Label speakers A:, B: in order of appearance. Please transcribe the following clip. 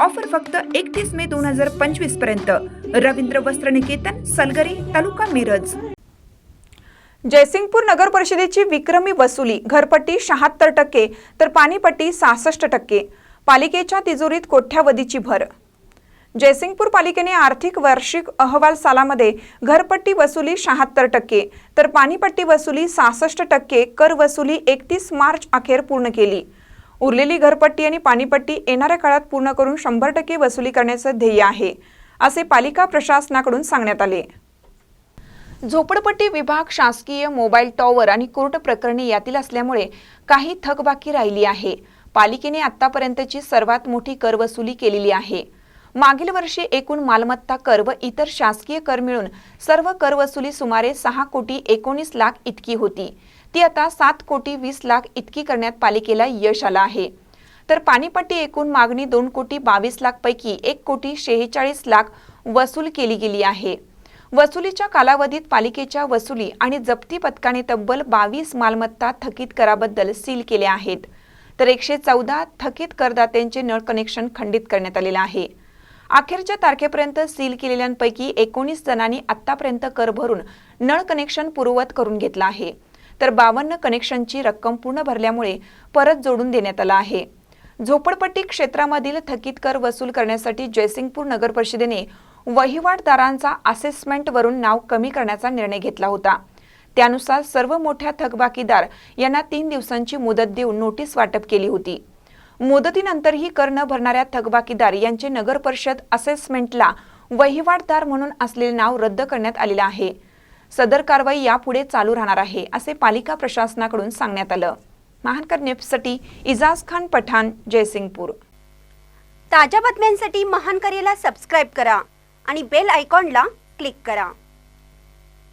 A: Offer फक्त एकतीस मे दोन हजार पंचवीसपर्यंत. रवींद्र वस्त्र निकेतन सलगरी तालुका मिरज.
B: जयसिंगपूर नगर परिषदेची विक्रमी वसुली घरपट्टी शहात्तर टक्के तर पाणीपट्टी सहासष्ट टक्के. पालिकेच्या तिजोरीत कोठ्यावधीची भर. जयसिंगपूर पालिकेने आर्थिक वार्षिक अहवाल सालामध्ये घरपट्टी वसुली शहात्तर टक्के तर पाणीपट्टी वसुली सहासष्ट टक्के कर वसुली एकतीस मार्च अखेर पूर्ण केली. उरलेली घरपट्टी आणि पाणीपट्टी येणाऱ्या काळात पूर्ण करून शंभर टक्के वसुली करण्याचं ध्येय आहे असे पालिका प्रशासनाकडून सांगण्यात आले. झोपडपट्टी विभाग शासकीय मोबाईल टॉवर आणि कोर्ट प्रकरणे यातील असल्यामुळे काही थकबाकी राहिली आहे. पालिकेने आतापर्यंतची सर्वात मोठी कर वसुली केलेली आहे. मागील वर्षी एकूण मालमत्ता कर व इतर शासकीय कर मिळून सर्व कर वसुली सुमारे सहा कोटी एकोणीस लाख इतकी होती. ती आता सात कोटी वीस लाख इतकी करण्यात पालिकेला यश आलं आहे. तर पाणीपट्टी एकूण मागणी दोन कोटी बावीस लाख पैकी एक कोटी शेहेचाळीस लाख वसूल केली गेली आहे. वसुलीच्या कालावधीत पालिकेच्या वसुली आणि जप्ती पथकाने तब्बल बावीस मालमत्ता थकीत कराबद्दल सील केल्या आहेत. तर एकशे चौदा थकीत करदात्यांचे नळ कनेक्शन खंडित करण्यात आलेलं आहे. अखेरच्या तारखेपर्यंत सील केलेल्यांपैकी एकोणीस जणांनी आतापर्यंत कर भरून नळ कनेक्शन पूर्ववत करून घेतलं आहे. तर बावन्न कनेक्शनची रक्कम पूर्ण भरल्यामुळे परत जोडून देण्यात आला आहे. झोपडपट्टी क्षेत्रामधील थकीत कर वसूल करण्यासाठी जयसिंगपूर नगर परिषदेने वहिवाटदारांचा असेसमेंटवरून नाव कमी करण्याचा निर्णय घेतला होता. त्यानुसार सर्व मोठ्या थकबाकीदार यांना तीन दिवसांची मुदत देऊन नोटीस वाटप केली होती. मुदतीनंतरही कर न भरणाऱ्या थकबाकीदार यांचे नगर परिषद असेसमेंटला वहिवाटदार म्हणून असलेले नाव रद्द करण्यात आलेलं आहे. सदर कारवाई यापुढे चालू राहणार आहे असे पालिका प्रशासनाकडून सांगण्यात आलं. महानकर न्यूजसाठी इजाज खान पठाण जयसिंगपूर.
C: ताज्या बातम्यांसाठी महानकरेला सबस्क्राईब करा आणि बेल आयकॉनला क्लिक करा.